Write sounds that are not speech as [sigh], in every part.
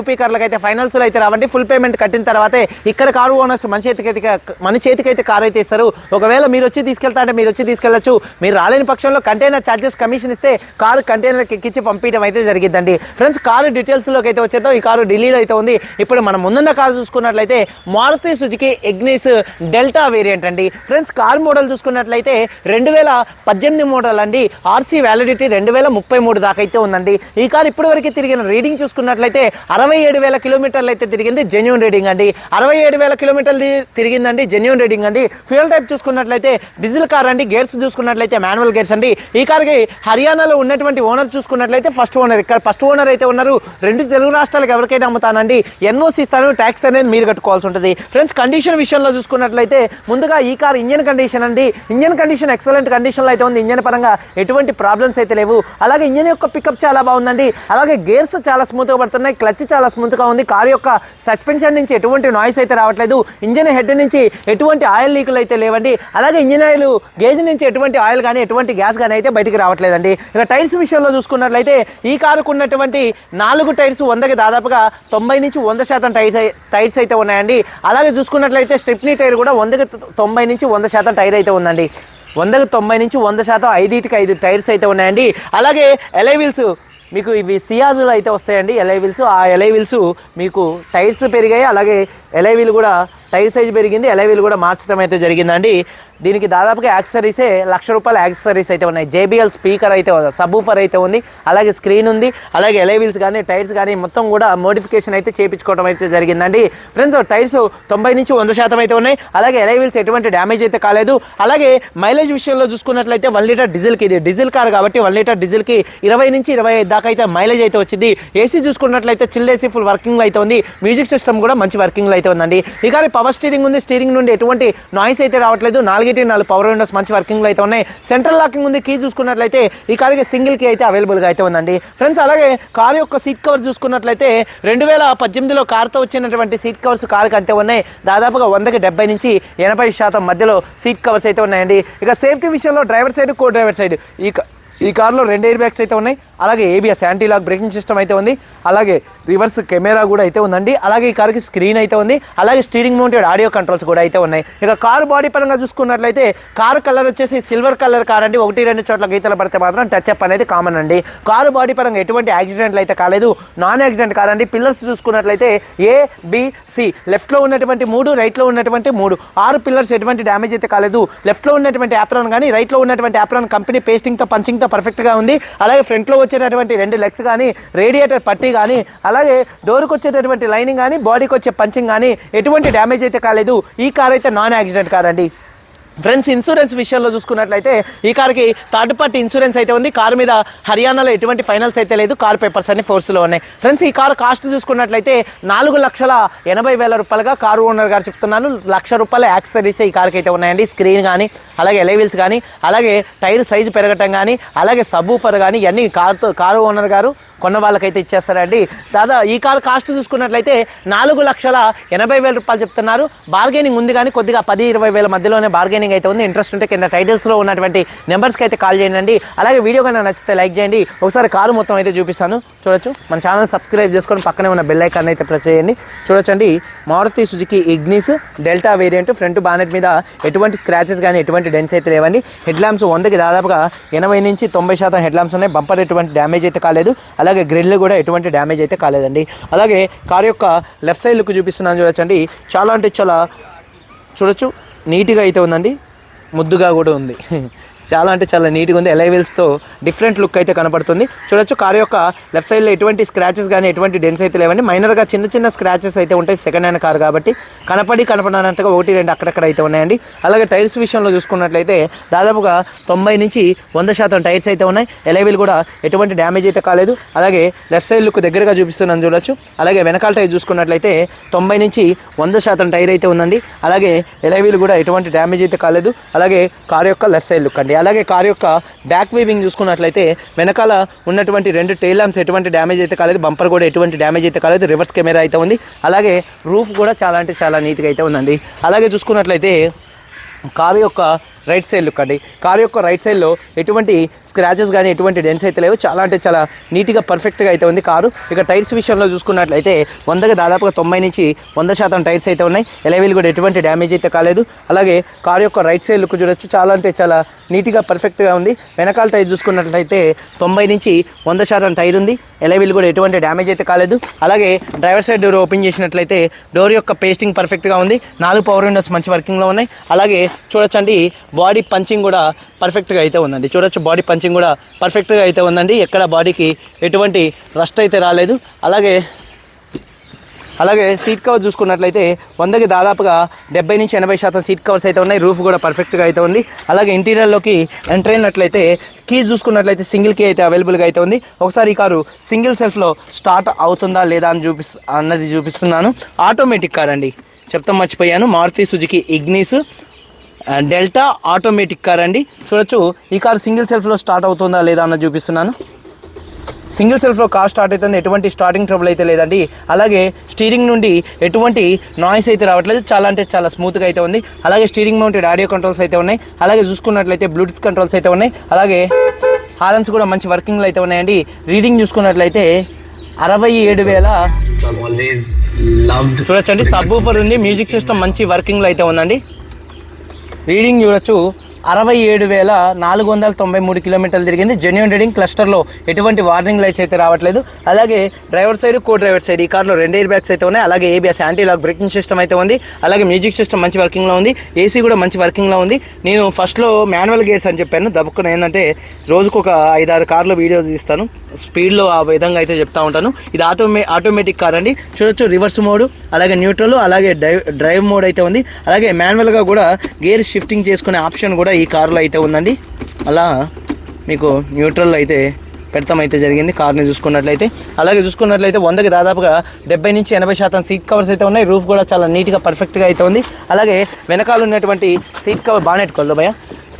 UP కార్లకు అయితే finals అయితే రావండి. ఫుల్ పేమెంట్ కట్టిన తర్వాతే ఇక్కడ కారు ఓనర్స్ మన చేతికైతే మన చేతికైతే కారు అయితే ఇస్తారు. ఒకవేళ మీరు వచ్చి తీసుకెళ్తా అంటే మీరు వచ్చి తీసుకెళ్ళొచ్చు మీరు రాలేని పక్షంలో కంటైనర్ ఛార్జెస్ కమిషన్ ఇస్తే కారు కంటైనర్ ఎక్కించి పంపించడం అయితే జరిగిద్దండి. ఫ్రెండ్స్ కారు డీటెయిల్స్లోకి అయితే వచ్చేద్దాం. ఈ కారు ఢిల్లీలో అయితే ఉంది. ఇప్పుడు మనం ముందున్న కారు చూసుకున్నట్లయితే Maruti Suzuki Ignis Delta variant అండి. ఫ్రెండ్స్ కార్ మోడల్ చూసుకున్నట్లయితే రెండు వేల పద్దెనిమిది మోడల్ అండి. ఆర్సీ వ్యాలిడిటీ రెండు వేల ముప్పై మూడు దాకా అయితే ఉందండి. ఈ కార్ ఇప్పటివరకు తిరిగిన రీడింగ్ చూసుకున్నట్లయితే అరవై ఏడు వేల కిలోమీటర్లు అయితే తిరిగింది జెన్యున్ రీడింగ్ అండి. అరవై ఏడు వేల కిలోమీటర్లు తిరిగిందండి జెన్యున్ రీడింగ్ అండి. ఫ్యూయల్ టైప్ చూసుకున్నట్లయితే డీజిల్ కార్ అండి గేర్స్ చూసుకున్నట్లయితే మాన్యువల్ గేర్స్ అండి. ఈ కార్కి హర్యానాలో ఉన్నటువంటి ఓనర్ చూసుకున్నట్లయితే ఫస్ట్ ఓనర్ ఇక్కడ. ఫస్ట్ ఓనర్ అయితే ఉన్నారు. రెండు తెలుగు రాష్ట్రాలకు ఎవరికైనా అమ్ముతానండి. ఎన్ఓసి ఇస్తాను ట్యాక్స్ అనేది మీరు కట్టుకోవాల్సి ఉంటుంది. ఫ్రెండ్స్ కండిషన్ విషయంలో చూసుకున్నట్లయితే ముందుగా ఈ కార్ ఇంజన్ కండిషన్ అండి. ఇంజన్ కండిషన్ ఎక్సలెంట్ కండిషన్లో అయితే ఉంది. ఇంజన్ పరంగా ఎటువంటి ప్రాబ్లమ్స్ అయితే లేవు. అలాగే ఇంజన్ యొక్క పికప్ చాలా బాగుందండి. అలాగే గేర్స్ చాలా స్మూత్గా పడుతున్నాయి. క్లచ్ చాలా స్మూత్గా ఉంది. కార్ యొక్క సస్పెన్షన్ నుంచి ఎటువంటి నాయిస్ అయితే రావట్లేదు. ఇంజన్ హెడ్ నుంచి ఎటువంటి ఆయిల్ లీకులు అయితే లేవండి. అలాగే ఇంజన్ ఆయిల్ గేజ్ నుంచి ఎటువంటి ఆయిల్ కానీ ఎటువంటి గ్యాస్ కానీ అయితే బయటికి రావట్లేదండి. ఇక టైర్స్ విషయంలో చూసుకున్నట్లయితే ఈ కారుకు ఉన్నటువంటి నాలుగు టైర్స్ వందకి దాదాపుగా తొంభై నుంచి వంద శాతం టైర్స్ టైర్స్ అయితే ఉన్నాయండి. అలాగే చూసుకున్నట్లయితే స్టెప్నీ టైర్ కూడా వందకి తొంభై నుంచి వంద శాతం టైర్ అయితే ఉందండి. వందకు తొంభై నుంచి వంద శాతం ఐదుటికి ఐదు టైర్స్ అయితే ఉన్నాయండి. అలాగే ఎలైవిల్స్ మీకు ఇవి సియాజులు అయితే వస్తాయండి. ఎలైవిల్స్ ఆ ఎలైవిల్స్ మీకు టైర్స్ పెరిగాయి. అలాగే ఎలైవిల్ కూడా టైర్ సైజ్ పెరిగింది. ఎలైవిల్ కూడా మార్చడం అయితే జరిగిందండి. దీనికి దాదాపుగా యాక్సరీసే లక్ష రూపాయల యాక్సరీస్ అయితే ఉన్నాయి. జేబిఎల్ స్పీకర్ అయితే సబూఫర్ అయితే ఉంది అలాగే స్క్రీన్ ఉంది అలాగే ఎలైవీల్స్ కానీ టైర్స్ కానీ మొత్తం కూడా మోడిఫికేషన్ అయితే చేయించుకోవడం అయితే జరిగిందండి. ఫ్రెండ్స్ టైర్స్ తొంభై నుంచి వంద శాతం అయితే ఉన్నాయి. అలాగే ఎలైవీల్స్ ఎటువంటి డ్యామేజ్ అయితే కాలేదు. అలాగే మైలేజ్ విషయంలో చూసుకున్నట్లయితే వన్ లీటర్ డీజిల్కి ఇది డీజిల్ కార్ కాబట్టి వన్ లీటర్ డీజిల్కి ఇరవై నుంచి ఇరవై ఐదు దాకా అయితే మైలేజ్ అయితే వచ్చింది. ఏసీ చూసుకున్నట్లయితే చిల్ ఏసీ ఫుల్ వర్కింగ్లో అయితే ఉంది. మ్యూజిక్ సిస్టమ్ కూడా మంచి వర్కింగ్లో అయితే ఉందండి. ఈ పవర్ స్టీరింగ్ ఉంది. స్టీరింగ్ నుండి ఎటువంటి నాయిస్ అయితే రావట్లేదు. నాలుగు నెగిటివ్ నాలుగు పవర్ విండోస్ మంచి వర్కింగ్లో అయితే ఉన్నాయి. సెంట్రల్ లాకింగ్ ఉంది కీ చూసుకున్నట్లయితే ఈ కార్కి సింగిల్ కీ అయితే అవైలబుల్గా అయితే ఉందండి. ఫ్రెండ్స్ అలాగే కార్ యొక్క సీట్ కవర్ చూసుకున్నట్లయితే రెండు వేల పద్దెనిమిదిలో కార్తో వచ్చినటువంటి సీట్ కవర్స్ కార్కి అంతే ఉన్నాయి. దాదాపుగా వందకి డెబ్బై నుంచి ఎనభై శాతం మధ్యలో సీట్ కవర్స్ అయితే ఉన్నాయండి. ఇక సేఫ్టీ విషయంలో driver side co driver side ఈ ఈ కార్లో రెండు ఎయిర్ బ్యాగ్స్ అయితే ఉన్నాయి. అలాగే ABS anti lock braking system అయితే ఉంది. అలాగే రివర్స్ కెమెరా కూడా అయితే ఉందండి. అలాగే ఈ కార్కి స్క్రీన్ అయితే ఉంది. అలాగే స్టీరింగ్ మౌంటెడ్ ఆడియో కంట్రోల్స్ కూడా అయితే ఉన్నాయి. ఇక కారు బాడీ పరంగా చూసుకున్నట్లయితే కారు కలర్ వచ్చేసి సిల్వర్ కలర్ కార్ అండి ఒకటి రెండు చోట్ల గీతలు పడితే మాత్రం టచ్ అప్ అనేది కామన్ అండి. కారు బాడీ పరంగా ఎటువంటి యాక్సిడెంట్లు అయితే కాలేదు. నాన్ యాక్సిడెంట్ కాదండి. పిల్లర్స్ చూసుకున్నట్లయితే ఏ బిసి లెఫ్ట్లో ఉన్నటువంటి మూడు రైట్లో ఉన్నటువంటి మూడు. ఆరు పిల్లర్స్ ఎటువంటి డ్యామేజ్ అయితే కాలేదు. లెఫ్ట్లో ఉన్నటువంటి యాప్రాన్ కానీ రైట్లో ఉన్నటువంటి యాప్రాన్ కంపెనీ పేస్టింగ్తో పంచింగ్తో పర్ఫెక్ట్గా ఉంది. అలాగే ఫ్రంట్లో వచ్చేటటువంటి రెండు లెగ్స్ కానీ రేడియేటర్ పట్టీ కానీ అలాగే డోర్కి వచ్చేటటువంటి లైనింగ్ కానీ బాడీకి వచ్చే పంచింగ్ కానీ ఎటువంటి డ్యామేజ్ అయితే కాలేదు. ఈ కార్ అయితే నాన్ యాక్సిడెంట్ కార్ అండి. ఫ్రెండ్స్ ఇన్సూరెన్స్ విషయంలో చూసుకున్నట్లయితే ఈ కార్కి థర్డ్ పార్టీ ఇన్సూరెన్స్ అయితే ఉంది. కార్ మీద హర్యానాలో ఎటువంటి ఫైనల్స్ అయితే లేదు. కార్ పేపర్స్ అన్ని ఫోర్స్లో ఉన్నాయి. ఫ్రెండ్స్ ఈ కార్ కాస్ట్ చూసుకున్నట్లయితే నాలుగు లక్షల ఎనభై వేల రూపాయలుగా కారు ఓనర్ గారు చెప్తున్నాను లక్ష రూపాయల యాక్సరీస్ ఈ కార్కి అయితే ఉన్నాయండి. స్క్రీన్ కానీ అలాగే ఎలైవిల్స్ కానీ అలాగే టైర్ సైజు పెరగటం కానీ అలాగే సబూఫర్ కానీ ఇవన్నీ కార్తో కారు ఓనర్ గారు కొన్న వాళ్ళకైతే ఇచ్చేస్తారండి దాదా ఈ కార్ కాస్ట్ చూసుకున్నట్లయితే నాలుగు లక్షల ఎనభై వేల రూపాయలు చెప్తున్నారు. బార్గెనింగ్ ఉంది కానీ కొద్దిగా పది ఇరవై వేల మధ్యలోనే బార్గెనింగ్ అయితే ఉంది. ఇంట్రెస్ట్ ఉంటే కింద టైటిల్స్లో ఉన్నటువంటి నెంబర్స్కి అయితే కాల్ చేయండి. అలాగే వీడియో కన్నా నచ్చితే లైక్ చేయండి. ఒకసారి కారు మొత్తం అయితే చూపిస్తాను. చూడొచ్చు. మన ఛానల్ సబ్స్క్రైబ్ చేసుకొని పక్కనే ఉన్న బెల్ ఐకాన్ అయితే ప్రెస్ చేయండి. చూడొచ్చండి. Maruti Suzuki Ignis Delta variant front bonnet మీద ఎటువంటి స్క్రాచెస్ కానీ ఎటువంటి డెన్స్ అయితే లేవండి. హెడ్ ల్యాంప్స్ వందకి దాదాపుగా ఎనభై నుంచి తొంభై శాతం హెడ్ ల్యాంప్స్ ఉన్నాయి. బంపర్ ఎటువంటి డ్యామేజ్ అయితే కాలేదు. అలాగే అలాగే గ్రిల్ కూడా ఎటువంటి డ్యామేజ్ అయితే కాలేదండి. అలాగే కార్ యొక్క లెఫ్ట్ సైడ్ లుక్ చూపిస్తున్నాను చూడొచ్చండి. చాలా అంటే చాలా చూడొచ్చు. నీట్గా అయితే ఉందండి. ముద్దుగా కూడా ఉంది. [laughs] చాలా అంటే చాలా నీట్గా ఉంది. ఎలైవెల్స్తో డిఫరెంట్ లుక్ అయితే కనపడుతుంది. చూడొచ్చు కార్ యొక్క లెఫ్ట్ సైడ్లో ఎటువంటి స్క్రాచెస్ కానీ ఎటువంటి డెన్స్ అయితే లేవండి. మైనర్గా చిన్న చిన్న స్క్రాచెస్ అయితే ఉంటాయి సెకండ్ హ్యాండ్ కార్ కాబట్టి. కనపడి కనపడనట్టుగా ఒకటి రెండు అక్కడక్కడ అయితే ఉన్నాయండి. అలాగే టైర్స్ విషయంలో చూసుకున్నట్లయితే దాదాపుగా తొంభై నుంచి వంద శాతం టైర్స్ అయితే ఉన్నాయి. ఎలైవీల్ కూడా ఎటువంటి డ్యామేజ్ అయితే కాలేదు. అలాగే లెఫ్ట్ సైడ్ లుక్ దగ్గరగా చూపిస్తున్నాను చూడొచ్చు. అలాగే వెనకాల టైర్ చూసుకున్నట్లయితే తొంభై నుంచి వంద శాతం టైర్ అయితే ఉందండి. అలాగే ఎలైవీలు కూడా ఎటువంటి డ్యామేజ్ అయితే కాలేదు. అలాగే కార్ యొక్క లెఫ్ట్ సైడ్ లుక్ అండి. అలాగే కార్ యొక్క బ్యాక్ వీవింగ్ చూసుకున్నట్లయితే వెనకాల ఉన్నటువంటి రెండు టైల్ ల్యాంప్స్ ఎటువంటి డ్యామేజ్ అయితే కాలేదు బంపర్ కూడా ఎటువంటి డ్యామేజ్ అయితే కాలేదు రివర్స్ కెమెరా అయితే ఉంది. అలాగే రూఫ్ కూడా చాలా అంటే చాలా నీట్గా అయితే ఉందండి. అలాగే చూసుకున్నట్లయితే కారు యొక్క రైట్ సైడ్ లుక్ అండి. కారు యొక్క రైట్ సైడ్లో ఎటువంటి స్క్రాచెస్ కానీ ఎటువంటి డెన్స్ అయితే లేవు. చాలా అంటే చాలా నీట్గా పర్ఫెక్ట్గా అయితే ఉంది కారు. ఇక టైర్స్ విషయంలో చూసుకున్నట్లయితే వందకి దాదాపుగా తొంభై నుంచి వంద శాతం టైర్స్ అయితే ఉన్నాయి. ఎలవీలు కూడా ఎటువంటి డ్యామేజ్ అయితే కాలేదు. అలాగే కారు యొక్క రైట్ సైడ్ లుక్ చూడొచ్చు. చాలా అంటే చాలా నీట్గా పర్ఫెక్ట్గా ఉంది. వెనకాల టైర్ చూసుకున్నట్లయితే తొంభై నుంచి వంద శాతం టైర్ ఉంది. ఎలవీలు కూడా ఎటువంటి డ్యామేజ్ అయితే కాలేదు. అలాగే డ్రైవర్ సైడ్ డోర్ ఓపెన్ చేసినట్లయితే డోర్ యొక్క పేస్టింగ్ పర్ఫెక్ట్గా ఉంది. నాలుగు పవర్ విండోస్ మంచి వర్కింగ్లో ఉన్నాయి. అలాగే చూడొచ్చండి. బాడీ పంచింగ్ కూడా పర్ఫెక్ట్గా అయితే ఉందండి. చూడొచ్చు బాడీ పంచింగ్ కూడా పర్ఫెక్ట్గా అయితే ఉందండి. ఎక్కడ బాడీకి ఎటువంటి రస్ట్ అయితే రాలేదు. అలాగే అలాగే సీట్ కవర్ చూసుకున్నట్లయితే వందకి దాదాపుగా డెబ్బై నుంచి ఎనభై శాతం సీట్ కవర్స్ అయితే ఉన్నాయి. రూఫ్ కూడా పర్ఫెక్ట్గా అయితే ఉంది. అలాగే ఇంటీరియర్లోకి ఎంటర్ అయినట్లయితే కీస్ చూసుకున్నట్లయితే సింగిల్ కీ అయితే అవైలబుల్గా అయితే ఉంది. ఒకసారి ఈ కారు సింగిల్ సెల్ఫ్లో స్టార్ట్ అవుతుందా లేదా అని చూపి అన్నది చూపిస్తున్నాను. ఆటోమేటిక్ కార్ అండి. చెప్తాం మర్చిపోయాను. Maruti Suzuki Ignis Delta automatic car అండి. చూడొచ్చు ఈ కార్ సింగిల్ సెల్ఫ్లో స్టార్ట్ అవుతుందా లేదా అన్నది చూపిస్తున్నాను. సింగిల్ సెల్ఫ్లో కార్ స్టార్ట్ అవుతుంది ఎటువంటి స్టార్టింగ్ ట్రబుల్ అయితే లేదండి. అలాగే స్టీరింగ్ నుండి ఎటువంటి నాయిస్ అయితే రావట్లేదు. చాలా అంటే చాలా స్మూత్గా అయితే ఉంది. అలాగే స్టీరింగ్ మౌంటెడ్ ఆడియో కంట్రోల్స్ అయితే ఉన్నాయి. అలాగే చూసుకున్నట్లయితే బ్లూటూత్ కంట్రోల్స్ అయితే ఉన్నాయి. అలాగే హారన్స్ కూడా మంచి వర్కింగ్లో అయితే ఉన్నాయండి. రీడింగ్ చూసుకున్నట్లయితే అరవై ఏడు వేల చూడొచ్చండి. సబ్ ఉంది. మ్యూజిక్ సిస్టమ్ మంచి వర్కింగ్లో అయితే ఉందండి. రీడింగ్ చూడొచ్చు. అరవై ఏడు వేల నాలుగు వందల తొంభై మూడు కిలోమీటర్లు తిరిగింది. జెన్యున్ రీడింగ్ క్లస్టర్లో ఎటువంటి వార్నింగ్ లైట్స్ అయితే రావట్లేదు. అలాగే driver side co driver side ఈ కార్లో రెండు ఎయిర్ బ్యాగ్స్ అయితే ఉన్నాయి. అలాగే ABS anti lock braking system అయితే ఉంది. అలాగే మ్యూజిక్ సిస్టమ్ మంచి వర్కింగ్లో ఉంది. ఏసీ కూడా మంచి వర్కింగ్లో ఉంది. నేను ఫస్ట్లో మాన్యువల్ గేర్స్ అని చెప్పాను. దబ్బుకున్న ఏంటంటే రోజుకు ఒక ఐదారు కార్లో వీడియో తీస్తాను. స్పీడ్లో ఆ విధంగా అయితే చెప్తా ఉంటాను. ఇది ఆటోమే ఆటోమేటిక్ కార్ అండి. చూడొచ్చు రివర్స్ మోడ్ అలాగే న్యూట్రల్ అలాగే డ్రైవ్ డ్రైవ్ మోడ్ అయితే ఉంది. అలాగే మాన్యువల్గా కూడా గేర్ షిఫ్టింగ్ చేసుకునే ఆప్షన్ కూడా ఈ కారులో అయితే ఉందండి. అలా మీకు న్యూట్రల్ అయితే పెడతాం అయితే జరిగింది కార్ని చూసుకున్నట్లయితే. అలాగే చూసుకున్నట్లయితే వందకి దాదాపుగా డెబ్బై నుంచి ఎనభై శాతం సీట్ కవర్స్ అయితే ఉన్నాయి. రూఫ్ కూడా చాలా నీట్గా పర్ఫెక్ట్గా అయితే ఉంది. అలాగే వెనకాల ఉన్నటువంటి సీట్ కవర్ బాగా నెట్టుకోవాలి భయ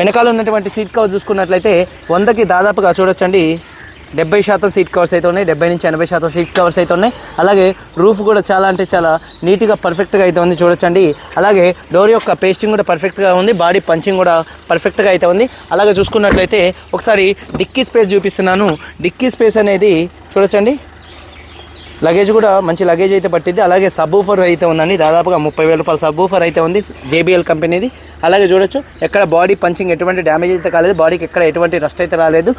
వెనకాల ఉన్నటువంటి సీట్ కవర్ చూసుకున్నట్లయితే వందకి దాదాపుగా చూడొచ్చండి. డెబ్బై శాతం సీట్ కవర్స్ అయితే ఉన్నాయి డెబ్బై నుంచి ఎనభై శాతం సీట్ కవర్స్ అయితే ఉన్నాయి. అలాగే రూఫ్ కూడా చాలా అంటే చాలా నీట్గా పర్ఫెక్ట్గా అయితే ఉంది చూడొచ్చండి. అలాగే డోర్ యొక్క పేస్టింగ్ కూడా పర్ఫెక్ట్గా ఉంది బాడీ పంచింగ్ కూడా పర్ఫెక్ట్గా అయితే ఉంది. అలాగే చూసుకున్నట్లయితే ఒకసారి డిక్కీ స్పేస్ చూపిస్తున్నాను. డిక్కీ స్పేస్ అనేది చూడొచ్చండి. లగేజ్ కూడా మంచి లగేజ్ అయితే పట్టింది అలాగే సబ్ అయితే ఉందండి. దాదాపుగా ముప్పై వేల రూపాయల సబ్ అయితే ఉంది. జేబీఎల్ కంపెనీది అలాగే చూడొచ్చు ఎక్కడ బాడీ పంచింగ్ ఎటువంటి డ్యామేజ్ అయితే కాలేదు. బాడీకి ఎక్కడ ఎటువంటి రస్ట్ అయితే రాలేదు.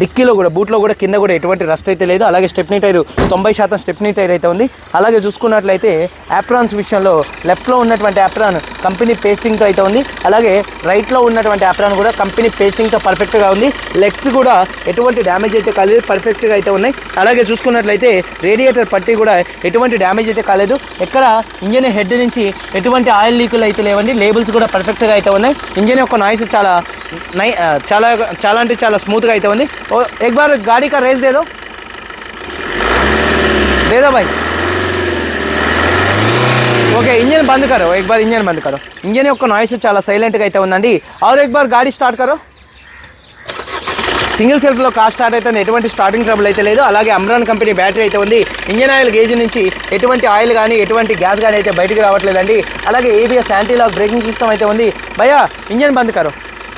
డిక్కీలో కూడా బూట్లో కూడా కింద కూడా ఎటువంటి రస్ట్ అయితే లేదు. అలాగే స్టెప్నీ టైర్ తొంభై శాతం స్టెప్నీ టైర్ అయితే ఉంది. అలాగే చూసుకున్నట్లయితే యాప్రాన్స్ విషయంలో లెఫ్ట్లో ఉన్నటువంటి యాప్రాన్ కంపెనీ పేస్టింగ్తో అయితే ఉంది. అలాగే రైట్లో ఉన్నటువంటి యాప్రాన్ కూడా కంపెనీ పేస్టింగ్తో పర్ఫెక్ట్గా ఉంది. లెగ్స్ కూడా ఎటువంటి డ్యామేజ్ అయితే కాలేదు. పర్ఫెక్ట్గా అయితే ఉన్నాయి. అలాగే చూసుకున్నట్లయితే రేడియేటర్ పట్టి కూడా ఎటువంటి డ్యామేజ్ అయితే కాలేదు. ఎక్కడ ఇంజన్ హెడ్ నుంచి ఎటువంటి ఆయిల్ లీకులు అయితే లేవండి. లేబుల్స్ కూడా పర్ఫెక్ట్గా అయితే ఉన్నాయి. ఇంజన్ యొక్క నాయిస్ చాలా నై చాలా చాలా అంటే చాలా స్మూత్గా అయితే ఉంది. ఓ ఎక్ బార్ గాడి కా రేస్ దేదో? దేదో భాయ్? ఓకే ఇంజన్ బంద్ కరో. ఎక్ బార్ ఇంజన్ బంద్ కరో. ఇంజన్ యొక్క నాయిస్ చాలా సైలెంట్గా అయితే ఉందండి. ఆరు ఎక్ బార్ స్టార్ట్ కరో. సింగిల్ సెల్ఫ్లో కార్ స్టార్ట్ అయితే ఎటువంటి స్టార్టింగ్ ట్రబుల్ అయితే లేదు. అలాగే అమ్రాన్ కంపెనీ బ్యాటరీ అయితే ఉంది. ఇంజన్ ఆయిల్ గేజ్ నుంచి ఎటువంటి ఆయిల్ కానీ ఎటువంటి గ్యాస్ కానీ అయితే బయటకు రావట్లేదండి. అలాగే ABS anti lock braking system అయితే ఉంది. భయా ఇంజన్ బంద్ కారు.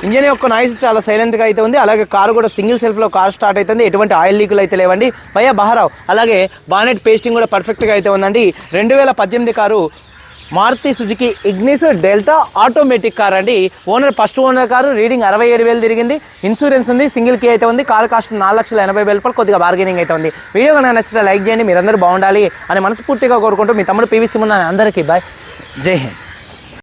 ఇంజన్ యొక్క నాయిస్ చాలా సైలెంట్గా అయితే ఉంది. అలాగే కారు కూడా సింగిల్ సెల్ఫ్లో కార్ స్టార్ట్ అవుతుంది ఎటువంటి ఆయిల్ లీకులు అయితే లేవండి. భయ్యా బహారావు. అలాగే బానెట్ పేస్టింగ్ కూడా పర్ఫెక్ట్గా అయితే ఉందండి. రెండు వేల పద్దెనిమిది car Maruti Suzuki Ignis Delta automatic car అండి. Owner first owner car reading అరవై ఏడు వేలు తిరిగింది. ఇన్సూరెన్స్ ఉంది సింగిల్ కీ అయితే ఉంది. కార్ కాస్ట్ నాలుగు లక్షల ఎనభై వేల రూపాయలు కొద్దిగా బార్గెనింగ్ అయితే ఉంది. వీడియో కనుక నచ్చితే లైక్ చేయండి మీరందరూ బాగుండాలి అని మనస్ఫూర్తిగా కోరుకుంటూ మీ తమ్ముడు పీవీసీ ఉన్న అందరికీ బాయ్ జై హింద్.